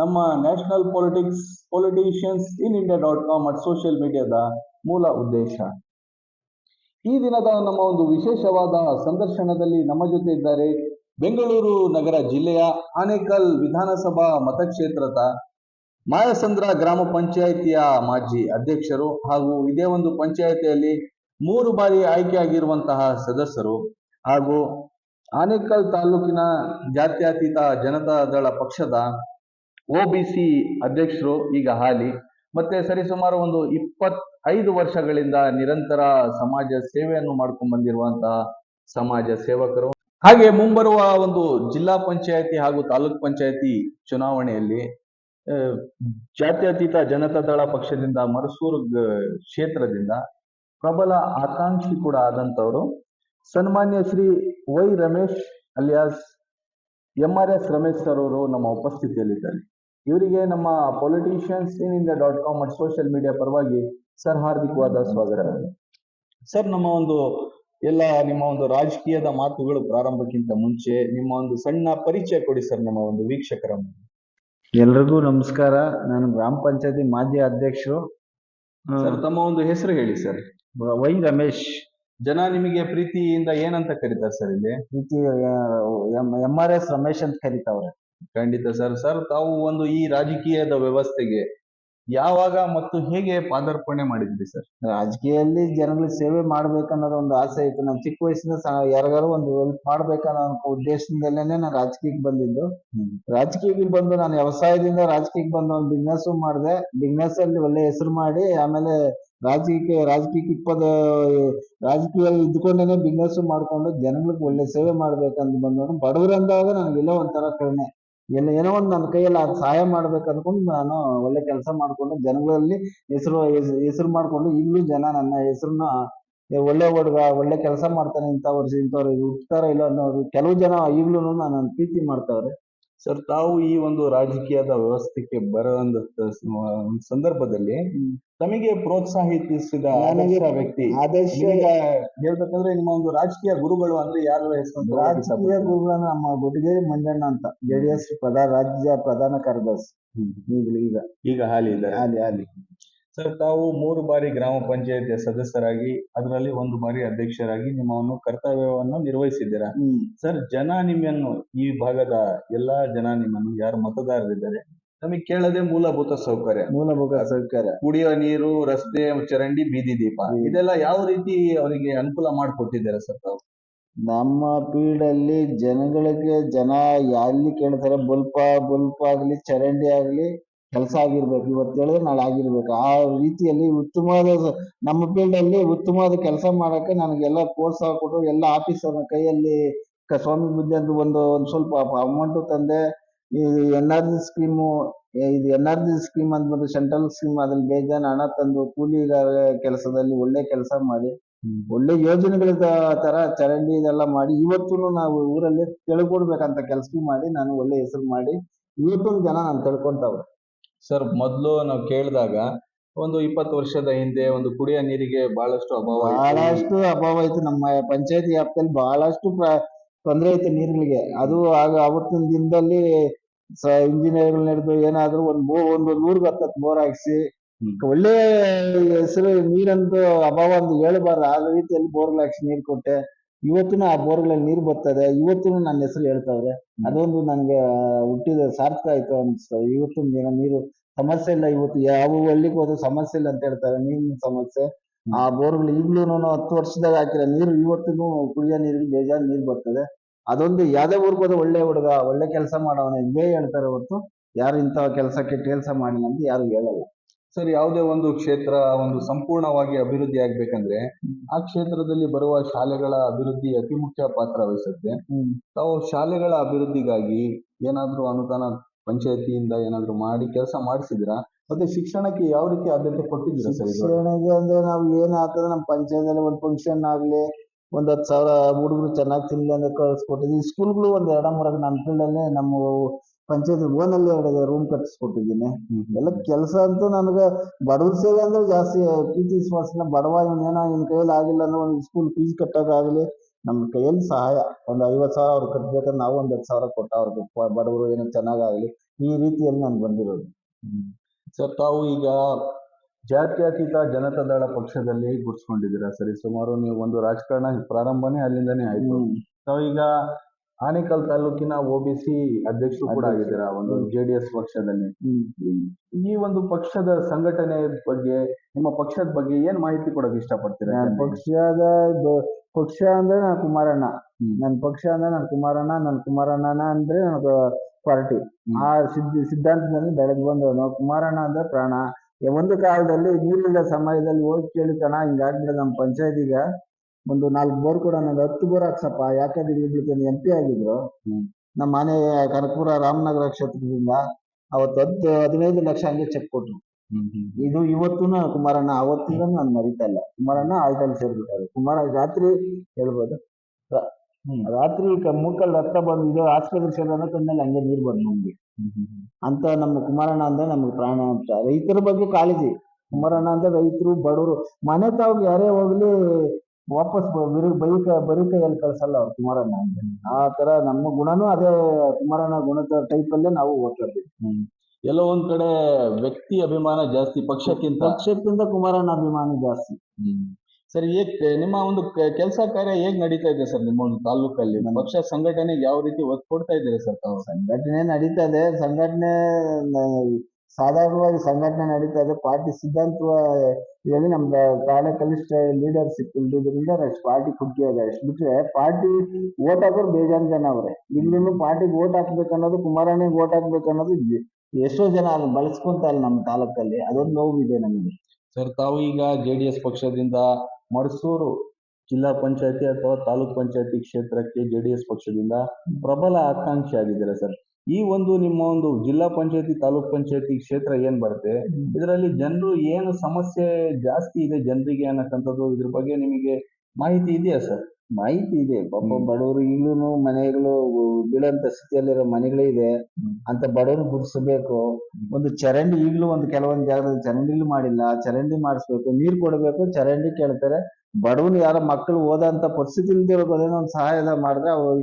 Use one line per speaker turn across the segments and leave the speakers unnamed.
ನಮ್ಮ national politics politicians in India dot com at social ಮೀಡಿಯಾದ ಮೂಲ ಉದ್ದೇಶ. ಈ ದಿನದ ನಮ್ಮ ಒಂದು ವಿಶೇಷವಾದ ಸಂದರ್ಶನದಲ್ಲಿ ನಮ್ಮ ಜೊತೆ ಇದ್ದಾರೆ ಬೆಂಗಳೂರು ನಗರ ಜಿಲ್ಲೆಯ ಆನೇಕಲ್ ವಿಧಾನಸಭಾ ಮತಕ್ಷೇತ್ರದ ಮಾಯಸಂದ್ರ ಗ್ರಾಮ ಪಂಚಾಯಿತಿಯ ಮಾಜಿ ಅಧ್ಯಕ್ಷರು ಹಾಗೂ ಇದೇ ಒಂದು ಪಂಚಾಯಿತಿಯಲ್ಲಿ ಮೂರು ಬಾರಿ ಆಯ್ಕೆಯಾಗಿರುವಂತಹ ಸದಸ್ಯರು ಹಾಗೂ ಆನೇಕಲ್ ತಾಲೂಕಿನ ಜಾತ್ಯತೀತ ಜನತಾ ದಳ ಪಕ್ಷದ ಒಬಿಸಿ ಅಧ್ಯಕ್ಷರು ಈಗ ಹಾಲಿ. ಮತ್ತೆ ಸರಿಸುಮಾರು ಒಂದು ಇಪ್ಪತ್ತೈದು ವರ್ಷಗಳಿಂದ ನಿರಂತರ ಸಮಾಜ ಸೇವೆಯನ್ನು ಮಾಡ್ಕೊಂಡು ಬಂದಿರುವಂತಹ ಸಮಾಜ ಸೇವಕರು. ಹಾಗೆ ಮುಂಬರುವ ಒಂದು ಜಿಲ್ಲಾ ಪಂಚಾಯತಿ ಹಾಗೂ ತಾಲೂಕ್ ಪಂಚಾಯತಿ ಚುನಾವಣೆಯಲ್ಲಿ ಜಾತ್ಯತೀತ ಜನತಾ ದಳ ಪಕ್ಷದಿಂದ ಮರಸೂರು ಕ್ಷೇತ್ರದಿಂದ ಪ್ರಬಲ ಆಕಾಂಕ್ಷಿ ಕೂಡ ಆದಂತವರು ಸನ್ಮಾನ್ಯ Shri Y Ramesh alias, M R S Ramesh sir ಅವರು ನಮ್ಮ ಉಪಸ್ಥಿತಿಯಲ್ಲಿದ್ದಾರೆ. ಇವರಿಗೆ ನಮ್ಮ politicians in India dot com ಮತ್ತು ಸೋಷಿಯಲ್ ಮೀಡಿಯಾ ಪರವಾಗಿ ಸರ್ ಹಾರ್ದಿಕವಾದ ಸ್ವಾಗತ. ಸರ್ ನಮ್ಮ ಒಂದು ಎಲ್ಲ ನಿಮ್ಮ ಒಂದು ರಾಜಕೀಯದ ಮಾತುಗಳು ಪ್ರಾರಂಭಕ್ಕಿಂತ ಮುಂಚೆ ನಿಮ್ಮ ಒಂದು ಸಣ್ಣ ಪರಿಚಯ ಕೊಡಿ ಸರ್ ನಮ್ಮ ಒಂದು ವೀಕ್ಷಕರ.
ಎಲ್ರಿಗೂ ನಮಸ್ಕಾರ. ನಾನು ಗ್ರಾಮ ಪಂಚಾಯತಿ ಮಾಜಿ ಅಧ್ಯಕ್ಷರು.
ಸರ್ ತಮ್ಮ ಒಂದು ಹೆಸರು ಹೇಳಿ ಸರ್.
ವೈ ರಮೇಶ್.
ಜನ ನಿಮಗೆ ಪ್ರೀತಿಯಿಂದ ಏನಂತ ಕರೀತಾರೆ ಸರ್ ಇಲ್ಲಿ?
ಪ್ರೀತಿ ಎಂ ಆರ್ ಎಸ್ ರಮೇಶ್ ಅಂತ ಕರಿತಾವ್ರೆ.
ಖಂಡಿತ ಸರ್. ಸರ್ ತಾವು ಒಂದು ಈ ರಾಜಕೀಯದ ವ್ಯವಸ್ಥೆಗೆ ಯಾವಾಗ ಮತ್ತು ಹೇಗೆ ಪಾದಾರ್ಪಣೆ ಮಾಡಿದ್ರಿ ಸರ್?
ರಾಜಕೀಯದಲ್ಲಿ ಜನಗಳಿಗೆ ಸೇವೆ ಮಾಡ್ಬೇಕನ್ನೋದು ಒಂದು ಆಸೆ ಇತ್ತು. ನಾನು ಚಿಕ್ಕ ವಯಸ್ಸಿನ ಯಾರಿಗಾರು ಒಂದು ಹೆಲ್ಪ್ ಮಾಡ್ಬೇಕನ್ನೋ ಉದ್ದೇಶದಿಂದಲೇ ನಾನು ರಾಜಕೀಯಕ್ಕೆ ಬಂದಿದ್ದು. ರಾಜಕೀಯಕ್ಕೆ ಬಂದು ನಾನು ವ್ಯವಸಾಯದಿಂದ ರಾಜಕೀಯಕ್ಕೆ ಬಂದು ಒಂದು ಬಿಸ್ನೆಸ್ ಮಾಡಿದೆ. ಬಿಸ್ನೆಸ್ ಅಲ್ಲಿ ಒಳ್ಳೆ ಹೆಸರು ಮಾಡಿ ಆಮೇಲೆ ರಾಜಕೀಯಕ್ಕೆ ರಾಜಕೀಯಕ್ಕೆ ಇಪ್ಪದ ರಾಜಕೀಯದಲ್ಲಿ ಇದ್ಕೊಂಡೇನೆ ಬಿಸ್ನೆಸ್ ಮಾಡ್ಕೊಂಡು ಜನಗಳಿಗೆ ಒಳ್ಳೆ ಸೇವೆ ಮಾಡ್ಬೇಕಂತ ಬಂದವನು ಬಡವರು ಅಂದಾಗ ನನಗೆಲ್ಲೋ ಒಂಥರ ಕರುಣೆ. ಎಲ್ಲ ಏನೋ ಒಂದು ನನ್ನ ಕೈಯಲ್ಲಿ ಅದು ಸಹಾಯ ಮಾಡ್ಬೇಕು ಅನ್ಕೊಂಡು ನಾನು ಒಳ್ಳೆ ಕೆಲಸ ಮಾಡ್ಕೊಂಡು ಜನಗಳಲ್ಲಿ ಹೆಸರು ಹೆಸರು ಮಾಡ್ಕೊಂಡು ಈಗಲೂ ಜನ ನನ್ನ ಹೆಸರನ್ನ ಒಳ್ಳೆ ಹುಡುಗ, ಒಳ್ಳೆ ಕೆಲಸ ಮಾಡ್ತಾನೆ ಇಂಥವ್ರು ಇಂಥವ್ರು ಹುಡ್ತಾರ ಇಲ್ಲ ಅನ್ನೋರು, ಕೆಲವು ಜನ ಈಗ್ಲೂ ನಾನು ಪ್ರೀತಿ ಮಾಡ್ತಾವ್ರೆ.
ಸರ್ ತಾವು ಈ ಒಂದು ರಾಜಕೀಯದ ವ್ಯವಸ್ಥೆಗೆ ಬರೋ ಒಂದು ಸಂದರ್ಭದಲ್ಲಿ ತಮಗೆ ಪ್ರೋತ್ಸಾಹಿಸಿದ ಆದರ್ಶ ವ್ಯಕ್ತಿ
ಆದರ್ಶ
ಹೇಳ್ಬೇಕಂದ್ರೆ ನಿಮ್ಮ ಒಂದು ರಾಜಕೀಯ ಗುರುಗಳು ಅಂದ್ರೆ ಯಾರು ಹೆಸರು
ರಾಜಕೀಯ ಗುರುಗಳನ್ನ ನಮ್ಮ ಗುಡಿಗೇರಿ ಮಂಜಣ್ಣ ಅಂತ ಜೆಡಿಎಸ್ ಪ್ರಧಾನ ರಾಜ್ಯ ಪ್ರಧಾನ ಕಾರ್ಯದರ್ಶಿ. ಈಗಲೂ ಈಗ.
ಈಗ ಹಾಲಿ ಹಾಲಿ
ಅಲ್ಲಿ
ಸರ್ ತಾವು ಮೂರು ಬಾರಿ ಗ್ರಾಮ ಪಂಚಾಯತಿಯ ಸದಸ್ಯರಾಗಿ ಅದರಲ್ಲಿ ಒಂದು ಬಾರಿ ಅಧ್ಯಕ್ಷರಾಗಿ ನಿಮ್ಮ ಒಂದು ಕರ್ತವ್ಯವನ್ನು ನಿರ್ವಹಿಸಿದ್ದೀರಾ? ಸರ್ ಜನ ನಿಮ್ಮನ್ನು ಈ ಭಾಗದ ಎಲ್ಲಾ ಜನ ನಿಮ್ಮನ್ನು ಯಾರು ಮತದಾರರಿದ್ದಾರೆ? ನಮಗೆ ಕೇಳದೆ ಮೂಲಭೂತ ಸೌಕರ್ಯ.
ಮೂಲಭೂತ ಸೌಕರ್ಯ.
ಕುಡಿಯೋ ನೀರು ರಸ್ತೆ ಚರಂಡಿ ಬೀದಿ ದೀಪ. ಇದೆಲ್ಲ ಯಾವ ರೀತಿ ಅವರಿಗೆ ಅನುಕೂಲ ಮಾಡಿಕೊಟ್ಟಿದ್ದಾರೆ ಸರ್ ತಾವು?
ನಮ್ಮ ಪೀಡಲ್ಲಿ ಜನಗಳಿಗೆ ಜನ ಎಲ್ಲಿ ಕೇಳ್ತಾರೆ ಬುಲ್ಪ ಬುಲ್ಪ ಆಗ್ಲಿ ಚರಂಡಿ ಆಗ್ಲಿ ಕೆಲಸ ಆಗಿರ್ಬೇಕು ಇವತ್ತು ಹೇಳಿದ್ರೆ ನಾಳೆ ಆಗಿರ್ಬೇಕು. ಆ ರೀತಿಯಲ್ಲಿ ಉತ್ತಮವಾದ ನಮ್ಮ ಫೀಲ್ಡ್ ಅಲ್ಲಿ ಉತ್ತಮವಾದ ಕೆಲಸ ಮಾಡಕ್ಕೆ ನನಗೆಲ್ಲ ಪ್ರೋತ್ಸಾಹ ಕೊಟ್ಟು ಎಲ್ಲ ಆಫೀಸರ್ನ ಕೈಯಲ್ಲಿ ಸ್ವಾಮಿ ಬುದ್ಧಿ ಅಂತ ಒಂದು ಒಂದು ಸ್ವಲ್ಪ ಅಮೌಂಟು ತಂದೆ. ಈ ಎನ್ ಆರ್ ಜಿ ಸ್ಕೀಮು ಇದು ಎನ್ ಆರ್ ಜಿ ಸ್ಕೀಮ್ ಅಂದ್ಬಿಟ್ಟು ಸೆಂಟ್ರಲ್ ಸ್ಕೀಮ್ ಅದ್ರಲ್ಲಿ ಬೇಜಾನ್ ಹಣ ತಂದು ಕೂಲಿಗಾರ ಕೆಲಸದಲ್ಲಿ ಒಳ್ಳೆ ಕೆಲಸ ಮಾಡಿ ಒಳ್ಳೆ ಯೋಜನೆಗಳ ತರ ಚರಂಡಿ ಇದೆಲ್ಲ ಮಾಡಿ ಇವತ್ತು ನಾವು ಊರಲ್ಲಿ ತಿಳ್ಕೊಡ್ಬೇಕಂತ ಕೆಲಸ ಮಾಡಿ ನಾನು ಒಳ್ಳೆ ಹೆಸರು ಮಾಡಿ ಇವತ್ತೊಂದು ಜನ ನಾನು ತಿಳ್ಕೊಂತಾವ್ರೆ
ಸರ್ ಮೊದಲು ನಾವು ಕೇಳಿದಾಗ ಒಂದು ಇಪ್ಪತ್ತು ವರ್ಷದ ಹಿಂದೆ ಒಂದು ಕುಡಿಯ ನೀರಿಗೆ ಬಹಳಷ್ಟು ಅಭಾವ ಇತ್ತು.
ಬಹಳಷ್ಟು ಅಭಾವ ಇತ್ತು ನಮ್ಮ ಪಂಚಾಯತಿ ವ್ಯಾಪ್ತಿಯಲ್ಲಿ ಬಹಳಷ್ಟು ತೊಂದರೆ ಐತೆ ನೀರುಗಳಿಗೆ ಅದು ಆಗ ಅವತ್ತಿನ ದಿನದಲ್ಲಿ ಇಂಜಿನಿಯರ್ ನಡೆದು ಏನಾದ್ರು ಒಂದು ಬೋ ಒಂದು ನೂರ್ಗ್ ಹತ್ತತ್ತು ಬೋರ್ ಹಾಕ್ಸಿ
ಹ್ಮ್.
ಒಳ್ಳೆ ಹೆಸರು ನೀರಂತೂ ಅಭಾವ ಅಂತ ಹೇಳ್ಬಾರ್ದು ಆ ರೀತಿಯಲ್ಲಿ ಬೋರ್ಲ್ ಹಾಕ್ಸಿ ನೀರ್ ಕೊಟ್ಟೆ ಇವತ್ತಿನ ಆ ಬೋರ್ಗಳಲ್ಲಿ ನೀರು ಬರ್ತದೆ ಇವತ್ತಿನ ನನ್ನ ಹೆಸರು ಹೇಳ್ತಾವ್ರೆ. ಅದೊಂದು ನನಗೆ ಹುಟ್ಟಿದ ಸಾರ್ಥಕ ಆಯ್ತು ಅನ್ಸ್ತದೆ ಇವತ್ತಿನ ದಿನ ನೀರು ಸಮಸ್ಯೆ ಇಲ್ಲ ಇವತ್ತು. ಯಾವ ಹಳ್ಳಿಗೆ ಹೋದ್ರೆ ಸಮಸ್ಯೆ ಇಲ್ಲ ಅಂತ ಹೇಳ್ತಾರೆ. ನೀರಿನ ಸಮಸ್ಯೆ. ಆ ಬೋರ್ಗಳು ಈಗ್ಲೂ ಹತ್ತು ವರ್ಷದಾಗ ಹಾಕಿರೋ ನೀರು ಇವತ್ತಿಗೂ ಕುಡಿಯೋ ನೀರಿಗೆ ಬೇಜಾರು ನೀರು ಬರ್ತದೆ. ಅದೊಂದು ಯಾವುದೇ ಊರಿಗೆ ಹೋದ್ರೆ ಒಳ್ಳೆ ಹುಡುಗ ಒಳ್ಳೆ ಕೆಲಸ ಮಾಡೋಣ ಇದೇ ಹೇಳ್ತಾರೆ ಹೊರತು ಯಾರು ಇಂಥ ಕೆಲಸಕ್ಕೆ ಕೆಲಸ ಮಾಡಿಲ್ಲ ಅಂತ ಯಾರು ಹೇಳಲ್ಲ.
ಸರ್ ಯಾವುದೇ ಒಂದು ಕ್ಷೇತ್ರ ಒಂದು ಸಂಪೂರ್ಣವಾಗಿ ಅಭಿವೃದ್ಧಿ ಆಗ್ಬೇಕಂದ್ರೆ ಆ ಕ್ಷೇತ್ರದಲ್ಲಿ ಬರುವ ಶಾಲೆಗಳ ಅಭಿವೃದ್ಧಿ ಅತಿ ಮುಖ್ಯ ಪಾತ್ರ ವಹಿಸುತ್ತೆ. ತಾವು ಶಾಲೆಗಳ ಅಭಿವೃದ್ಧಿಗಾಗಿ ಏನಾದ್ರೂ ಅನುದಾನ ಪಂಚಾಯತಿಯಿಂದ ಏನಾದ್ರೂ ಮಾಡಿ ಕೆಲಸ ಮಾಡಿಸಿದ್ರ? ಮತ್ತೆ ಶಿಕ್ಷಣಕ್ಕೆ ಯಾವ ರೀತಿ ಆದ್ಯತೆ ಕೊಟ್ಟಿದ್ದೀರಾ ಸರ್?
ಶಿಕ್ಷಣಕ್ಕೆ ಅಂದ್ರೆ ನಾವು ಏನ್ ಆಗ್ತದೆ ನಮ್ಮ ಪಂಚಾಯತಲ್ಲಿ ಒಂದು ಫಂಕ್ಷನ್ ಆಗ್ಲಿ ಒಂದ್ ಹತ್ತು ಸಾವಿರ ಹುಡುಗರು ಚೆನ್ನಾಗಿ ತಿನ್ಲಿ ಅಂತ ಕಳ್ಸಿಕೊಟ್ಟಿದ್ವಿ ಸ್ಕೂಲ್ಗಳು ಒಂದ್ ಎರಡ ಮೂರ ನಮ್ಮ ಫೀಲ್ಡಲ್ಲೇ ನಮ್ಮ ಪಂಚಾಯತ್ ಓನಲ್ಲಿ ಎರಡು ರೂಮ್ ಕಟ್ಟಿಸ್ಕೊಟ್ಟಿದ್ದೀನಿ. ಎಲ್ಲ ಕೆಲಸ ಅಂತೂ ನನಗೆ ಬಡವ್ರ ಸೇವೆ ಅಂದ್ರೆ ಜಾಸ್ತಿ ಪ್ರೀತಿ ವಿಶ್ವಾಸನ ಬಡವ ಇವನೇನೋ ಇವ್ನ ಕೈಯಲ್ಲಿ ಆಗಿಲ್ಲ ಅಂದ್ರೆ ಒಂದು ಸ್ಕೂಲ್ ಫೀಸ್ ಕಟ್ಟೋಕ್ಕಾಗಲಿ ನಮ್ಮ ಕೈಯಲ್ಲಿ ಸಹಾಯ. ಒಂದು ಐವತ್ತು ಸಾವಿರ ಅವ್ರು ಕಟ್ಬೇಕಂದ್ರೆ ನಾವು ಒಂದು ಹತ್ತು ಸಾವಿರ ಕೊಟ್ಟ ಅವ್ರಿಗೆ ಬಡವರು ಏನೋ ಚೆನ್ನಾಗಾಗಲಿ. ಈ ರೀತಿಯಲ್ಲಿ ನಾನು ಬಂದಿರೋದು.
ಸರ್ ತಾವು ಈಗ ಜಾತ್ಯತೀತ ಜನತಾದಳ ಪಕ್ಷದಲ್ಲಿ ಗುರ್ಸ್ಕೊಂಡಿದ್ದೀರಾ ಸರಿ? ಸುಮಾರು ನೀವು ಒಂದು ರಾಜಕಾರಣ ಪ್ರಾರಂಭನೇ ಅಲ್ಲಿಂದನೇ ಆಯ್ತು.
ಹ್ಮ್.
ಆನೇಕಲ್ ತಾಲೂಕಿನ ಒಬಿಸಿ ಅಧ್ಯಕ್ಷರು ಕೂಡ. ಆಗಿದ್ದೀರಾ? ಒಂದು
ಜೆಡಿಎಸ್
ಜೆ ಡಿ ಎಸ್ ಪಕ್ಷದಲ್ಲಿ. ಈ- ಒಂದು ಪಕ್ಷದ ಸಂಘಟನೆ ಬಗ್ಗೆ ನಿಮ್ಮ ಪಕ್ಷದ ಬಗ್ಗೆ ಏನ್ ಮಾಹಿತಿ ಕೊಡಕ್ ಇಷ್ಟಪಡ್ತೀರಾ?
ಪಕ್ಷದ ಪಕ್ಷ ಅಂದ್ರೆ ನಾನು ಕುಮಾರಣ್ಣ.
ನನ್
ನನ್ನ ಪಕ್ಷ ಅಂದ್ರೆ ನಾನು ಕುಮಾರಣ್ಣ ನನ್ನ ಕುಮಾರಣ್ಣನ ಅಂದ್ರೆ ನನಗೆ ಪಾರ್ಟಿ. ಆ ಸಿದ್ಧ ಸಿದ್ಧಾಂತದಲ್ಲಿ ಬೆಳೆದು ಬಂದವನು ಕುಮಾರಣ್ಣ ಅಂದ್ರೆ ಪ್ರಾಣ. ಒಂದು ಕಾಲದಲ್ಲಿ ನೀರಿಲ್ಲದ ಸಮಯದಲ್ಲಿ ಹೋಗಿ ಕೇಳಿ ಕಣ ಹಿಂಗಾಗ್ಬಿಡ ನಮ್ಮ ಪಂಚಾಯತಿಗ ಒಂದು ನಾಲ್ಕು ಬೋರ್ ಕೂಡ ನನಗೆ ಹತ್ತು ಬೋರ್ ಹಾಕ್ಸಪ್ಪ. ಯಾಕಂದ್ರೆ ಇಲ್ಲಿ ಎಂ ಪಿ ಆಗಿದ್ರು.
ಹ್ಮ್.
ನಮ್ಮ ಮನೆ ಕನಕಪುರ ರಾಮನಗರ ಕ್ಷೇತ್ರದಿಂದ ಅವತ್ತು ಹತ್ತು ಹದಿನೈದು ಲಕ್ಷ ಹಂಗೆ ಚೆಕ್ ಕೊಟ್ರು.
ಹ್ಮ್ ಹ್ಮ್.
ಇದು ಇವತ್ತು ಕುಮಾರಣ್ಣ ಅವತ್ತಿಂದ ನಾನು ಮರಿತಾ ಇಲ್ಲ. ಕುಮಾರಣ್ಣ ಆಲ್ಟಲ್ಲಿ ಸೇರ್ಬಿಟ್ಟಾರೆ ಕುಮಾರ ರಾತ್ರಿ ಹೇಳ್ಬೋದು. ರ-
ಹ್ಮ್.
ರಾತ್ರಿ ಕ- ಮೂಕಲ್ ರಕ್ತ ಬಂದು ಇದು ಆಸ್ಪತ್ರೆ ಸೇರಿದ ಕಣ್ಣಲ್ಲಿ ಹಂಗೆ ನೀರು ಬಂದು ನಮ್ಗೆ
ಹ್ಮ್ ಹ್ಮ್ ಹ್ಮ್.
ಅಂತ ನಮ್ಮ ಕುಮಾರಣ್ಣ ಅಂದ್ರೆ ನಮ್ಗೆ ಪ್ರಾಣ ಅಂತ ರೈತರ ಬಗ್ಗೆ ಕಾಳಜಿ. ಕುಮಾರಣ್ಣ ಅಂದ್ರೆ ರೈತರು ಬಡವರು. ಮನೆ ತಾವು ಯಾರೇ ಹೋಗ್ಲಿ ವಾಪಸ್ ಬಿರು ಬೈ ಕ- ಬರೀ ಕೈಯಲ್ಲಿ ಕಳ್ಸಲ್ಲ ಅವ್ರು ಕುಮಾರಣ್ಣ ಆ ತರ ನಮ್ಮ ಗುಣನೂ ಅದೇ ಕುಮಾರಣ್ಣ ಗುಣದ ಟೈಪಲ್ಲೇ ಅಲ್ಲೇ ನಾವು ಓದ್ತೀವಿ
ಹ್ಮ್. ಎಲ್ಲೋ ಒಂದ್ ಕಡೆ ವ್ಯಕ್ತಿ ಅಭಿಮಾನ ಜಾಸ್ತಿ ಪಕ್ಷಕ್ಕಿಂತ.
ಪಕ್ಷಕ್ಕಿಂತ ಕುಮಾರಣ್ಣ ಅಭಿಮಾನ ಜಾಸ್ತಿ.
ಸರಿ ಹೇಗ್ ನಿಮ್ಮ ಒಂದು ಕೆಲಸ ಕಾರ್ಯ ಹೇಗ್ ನಡೀತಾ ಇದೆ ಸರ್ ನಿಮ್ಮ ಒಂದು ತಾಲೂಕಲ್ಲಿ? ಪಕ್ಷ ಸಂಘಟನೆಗೆ ಯಾವ ರೀತಿ ಒತ್ತು ಕೊಡ್ತಾ ಇದ್ದೀರಾ ಸರ್ ತಾವು?
ಸಂಘಟನೆ ನಡೀತಾ ಇದೆ. ಸಂಘಟನೆ ಸಾಧಾರಣವಾಗಿ ಸಂಘಟನೆ ನಡೀತಾ ಇದೆ. ಪಾರ್ಟಿ ಸಿದ್ಧಾಂತ ಹೇಳಿ ನಮ್ಮ ತಾಲೂಕಲ್ಲಿ ಲೀಡರ್ಶಿಪ್ ಇಲ್ದಿದ್ರಿಂದ ಅಷ್ಟು ಪಾರ್ಟಿ ಕುಗ್ಗಿ ಅದ. ಅಷ್ಟು ಬಿಟ್ರೆ ಪಾರ್ಟಿ ಓಟ್ ಹಾಕೋರು ಬೇಜಾನ್ ಜನ ಅವ್ರೆ. ಇಲ್ಲಿನೂ ಪಾರ್ಟಿಗೆ ಓಟ್ ಹಾಕ್ಬೇಕನ್ನೋದು ಕುಮಾರಣ್ಣಗೆ ಓಟ್ ಹಾಕ್ಬೇಕು ಅನ್ನೋದು ಇದ್- ಎಷ್ಟೋ ಜನ ಅಲ್ಲಿ ಬಳಸ್ಕೊಂತ ಇಲ್ಲ ನಮ್ಮ ತಾಲೂಕಲ್ಲಿ. ಅದೊಂದು ನೋವಿದೆ ನಮಗೆ.
ಸರ್ ತಾವು ಈಗ ಜೆ ಡಿ ಎಸ್ ಪಕ್ಷದಿಂದ ಮರ್ಸೂರು ಜಿಲ್ಲಾ ಪಂಚಾಯತಿ ಅಥವಾ ತಾಲೂಕ್ ಪಂಚಾಯತಿ ಕ್ಷೇತ್ರಕ್ಕೆ ಜೆ ಡಿ ಎಸ್ ಪಕ್ಷದಿಂದ ಪ್ರಬಲ ಆಕಾಂಕ್ಷಿ ಆಗಿದ್ದೀರಾ ಸರ್ ಈ ಒಂದು ನಿಮ್ಮ ಒಂದು ಜಿಲ್ಲಾ ಪಂಚಾಯತಿ ತಾಲೂಕ್ ಪಂಚಾಯತಿ ಕ್ಷೇತ್ರ ಏನ್ ಬರುತ್ತೆ? ಇದರಲ್ಲಿ ಜನರು ಏನು ಸಮಸ್ಯೆ ಜಾಸ್ತಿ ಇದೆ ಜನರಿಗೆ ಅನ್ನಕ್ಕಂಥದ್ದು ಇದ್ರ ಬಗ್ಗೆ ನಿಮಗೆ ಮಾಹಿತಿ ಇದೆಯಾ ಸರ್?
ಮಾಹಿತಿ ಇದೆ. ಪಾಪ ಬಡವರು ಈಗಲೂ ಮನೆಗಳು ಬೀಳಂತ ಸ್ಥಿತಿಯಲ್ಲಿರೋ ಮನೆಗಳೇ ಇದೆ. ಅಂತ ಬಡವರು ಗುಡಿಸಬೇಕು ಒಂದು ಚರಂಡಿ ಈಗಲೂ ಒಂದು ಕೆಲವೊಂದು ಜಾಗದಲ್ಲಿ ಚರಂಡಿಗಳು ಮಾಡಿಲ್ಲ. ಚರಂಡಿ ಮಾಡಿಸ್ಬೇಕು. ನೀರು ಕೊಡಬೇಕು. ಚರಂಡಿ ಕೇಳ್ತಾರೆ. ಬಡವನು ಯಾರ ಮಕ್ಕಳು ಓದೋಂತ ಪರಿಸ್ಥಿತಿ ಇಲ್ದಿರೋ ಒಂದು ಸಹಾಯದ ಮಾಡಿದ್ರೆ ಅವು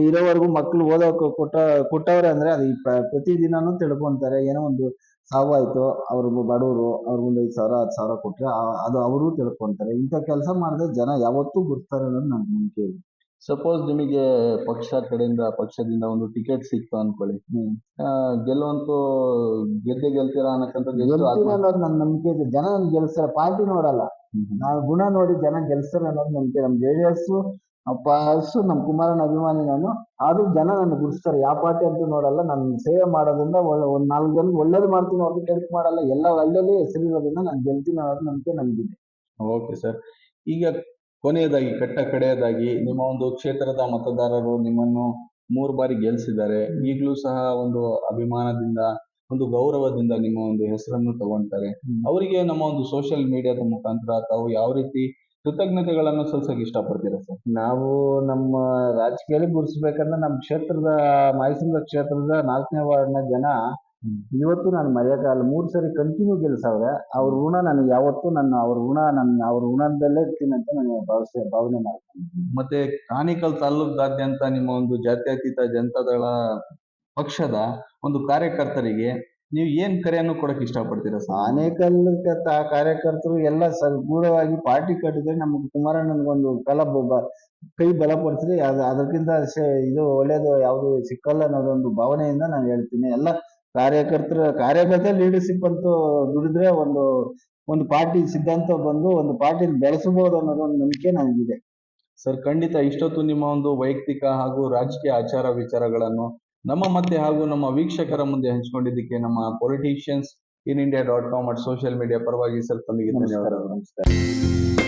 ಇರೋವರೆಗೂ ಮಕ್ಕಳು ಓದೋಕೆ ಕೊಟ್ಟ, ಕೊಟ್ಟವ್ರೆ ಅಂದ್ರೆ ಅದು ಪ್ರತಿ ದಿನಾನು ತಿಳ್ಕೊಂತಾರೆ, ಏನೋ ಒಂದು ಸಾವು ಆಯ್ತು ಅವ್ರಿಗೆ ಬಡವರು ಅವ್ರಿಗೊಂದು ಐದು ಸಾವಿರ, ಹತ್ತು ಸಾವಿರ ಕೊಟ್ರೆ ಆ- ಅದು ಅವರು ತಿಳ್ಕೊಂತಾರೆ. ಇಂಥ ಕೆಲಸ ಮಾಡಿದ್ರೆ ಜನ ಯಾವತ್ತೂ ಗುರ್ತಾರೆ ಅನ್ನೋದು ನನ್ನ ನಂಬಿಕೆ.
ಸಪೋಸ್ ನಿಮಗೆ ಪಕ್ಷ ಕಡೆಯಿಂದ ಪಕ್ಷದಿಂದ ಒಂದು ಟಿಕೆಟ್ ಸಿಕ್ತು ಅನ್ಕೊಳ್ಳಿ. ಗೆಲ್ಲುವಂತೂ ಗೆದ್ದೆ ಗೆಲ್ತೀರಾ ಅನ್ನಕ್ಕಂಥದ್ದು ಎಷ್ಟು
ಗೆಲ್ತೀನಿ
ಆತ್ಮ-
ಅನ್ನೋದು ನನ್ನ ನಂಬಿಕೆ ಇದೆ. ಜನ ನನ್ ಗೆಲ್ಸ್ತಾರೆ ಪಾರ್ಟಿ ನೋಡಲ್ಲ.
ಹ್ಮ್.
ನಾವು ಗುಣ ನೋಡಿ ಜನ ಗೆಲ್ಸ್ತಾರೆ ಅನ್ನೋದು ನಂಬಿಕೆ. ನಮ್ಮ ಜೆ ಡಿ ಎಸ್ ಪಾರ್ಸು ನಮ್ಮ ಕುಮಾರನ ಅಭಿಮಾನಿ ನಾನು. ಆದ್ರೂ ಜನ ನನ್ನ ಗುರುಸ್ತಾರೆ ಯಾವ ಪಾರ್ಟಿ ಅಂತೂ ನೋಡಲ್ಲ. ನಾನು ಸೇವೆ ಮಾಡೋದ್ರಿಂದ ಒಳ್ಳೆ ಒಂದ್ ನಾಲ್ಕು ಜನ ಒಳ್ಳೇದು ಮಾಡ್ತೀನಿ ಅವ್ರಿಗೆ ಕೆಲ್ಸ ಮಾಡಲ್ಲ. ಎಲ್ಲ ಹಳ್ಳಿಯಲ್ಲಿ ಹೆಸರಿರೋದ್ರಿಂದ ನಾನು ಗೆಲ್ತೀನಿ ಅನ್ನೋದು ನಂಬಿಕೆ ನಂಬಿದೆ
ಓಕೆ ಸರ್ ಈಗ ಕೊನೆಯದಾಗಿ, ಕಟ್ಟ ಕಡೆಯದಾಗಿ ನಿಮ್ಮ ಒಂದು ಕ್ಷೇತ್ರದ ಮತದಾರರು ನಿಮ್ಮನ್ನು ಮೂರು ಬಾರಿ ಗೆಲ್ಸಿದ್ದಾರೆ ಈಗಲೂ ಸಹ ಒಂದು ಅಭಿಮಾನದಿಂದ, ಒಂದು ಗೌರವದಿಂದ ನಿಮ್ಮ ಒಂದು ಹೆಸರನ್ನು ತಗೊಂತಾರೆ ಅವರಿಗೆ ನಮ್ಮ ಒಂದು ಸೋಷಿಯಲ್ ಮೀಡಿಯಾದ ಮುಖಾಂತರ ತಾವು ಯಾವ ರೀತಿ ಕೃತಜ್ಞತೆಗಳನ್ನು ಸಲ್ಸಕ್ಕೆ ಇಷ್ಟಪಡ್ತೀರಾ ಸರ್
ನಾವು ನಮ್ಮ ರಾಜಕೀಯದಲ್ಲಿ ಗುರುಸ್ಬೇಕಂದ್ರೆ ನಮ್ಮ ಕ್ಷೇತ್ರದ ಮೈಸೂರು ಕ್ಷೇತ್ರದ ನಾಲ್ಕನೇ ವಾರ್ಡ್ನ ಜನ. ಇವತ್ತು ನಾನು ಮರೆಯೋಕ್ಕಾಗಲ್ಲ ಮೂರು ಸರಿ ಕಂಟಿನ್ಯೂ ಗೆಲ್ಸವ್ರೆ ಅವ್ರ ಋಣ ನನಗೆ ಯಾವತ್ತೂ ನನ್ನ ಅವ್ರ ಋಣ ನನ್ನ ಅವ್ರ ಋಣದಲ್ಲೇ ಇರ್ತೀನಂತ ಅಂತ ನಾನು ಭಾವಿಸ ಭಾವನೆ ಮಾಡ್ತೀನಿ.
ಮತ್ತೆ ಕಾಣಿಕಲ್ ತಾಲೂಕಾದ್ಯಂತ ನಿಮ್ಮ ಒಂದು ಜಾತ್ಯತೀತ ಜನತಾದಳ ಪಕ್ಷದ ಒಂದು ಕಾರ್ಯಕರ್ತರಿಗೆ ನೀವು ಏನ್ ಕರೆಯನ್ನು ಕೊಡಕ್ ಇಷ್ಟಪಡ್ತೀರಾ ಸರ್?
ಆನೇಕಲ್ ಕ- ಕಾರ್ಯಕರ್ತರು ಎಲ್ಲ ಗೂಢವಾಗಿ ಪಾರ್ಟಿ ಕಟ್ಟಿದ್ರೆ ನಮಗೆ ಕುಮಾರಣ್ಣನಿಗೊಂದು ಕಲ ಕೈ ಬಲಪಡಿಸಿದ್ರೆ ಅದು ಅದಕ್ಕಿಂತ ಇದು ಒಳ್ಳೇದು ಯಾವುದು ಸಿಕ್ಕಲ್ಲ ಅನ್ನೋದೊಂದು ಭಾವನೆಯಿಂದ ನಾನು ಹೇಳ್ತೀನಿ. ಎಲ್ಲ ಕಾರ್ಯಕರ್ತರ ಕಾರ್ಯಕರ್ತ ಲೀಡರ್ಶಿಪ್ ಅಂತ ದುಡಿದ್ರೆ ಒಂದು ಒಂದು ಪಾರ್ಟಿ ಸಿದ್ಧಾಂತ ಬಂದು ಒಂದು ಪಾರ್ಟಿ ಬೆಳೆಸಬಹುದು ಅನ್ನೋದು ಒಂದು ನಂಬಿಕೆ ನನಗಿದೆ.
ಸರ್ ಖಂಡಿತ ಇಷ್ಟೊತ್ತು ನಿಮ್ಮ ಒಂದು ವೈಯಕ್ತಿಕ ಹಾಗೂ ರಾಜಕೀಯ ಆಚಾರ ವಿಚಾರಗಳನ್ನು ನಮ್ಮ ಮತ್ತೆ ಹಾಗೂ ನಮ್ಮ ವೀಕ್ಷಕರ ಮುಂದೆ ಹಂಚಿಕೊಂಡಿದ್ದಕ್ಕೆ ನಮ್ಮ politicians in India dot com at social media ಪರವಾಗಿ ಸರ್ ತಮಗೆ ಧನ್ಯವಾದಗಳು.
ನಮಸ್ಕಾರ.